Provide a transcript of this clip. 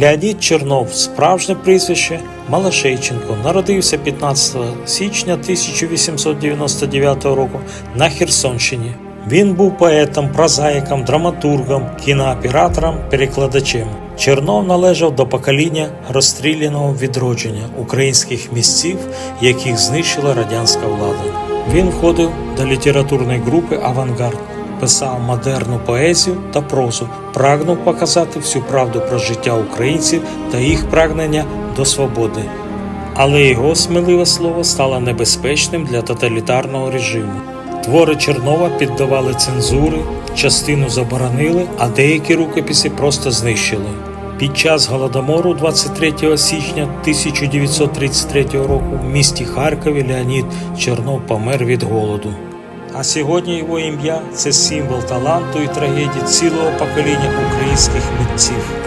Леонід Чернов, справжнє прізвище Малашейченко, народився 15 січня 1899 року на Херсонщині. Він був поетом, прозаїком, драматургом, кінооператором, перекладачем. Чернов належав до покоління розстріляного відродження українських місців, яких знищила радянська влада. Він входив до літературної групи Авангард, писав модерну поезію та прозу, прагнув показати всю правду про життя українців та їх прагнення до свободи. Але його сміливе слово стало небезпечним для тоталітарного режиму. Твори Чернова піддавали цензури, частину заборонили, а деякі рукописи просто знищили. Під час голодомору 23 січня 1933 року в місті Харкові Леонід Чернов помер від голоду. А сьогодні його ім'я це символ таланту і трагедії цілого покоління українських митців.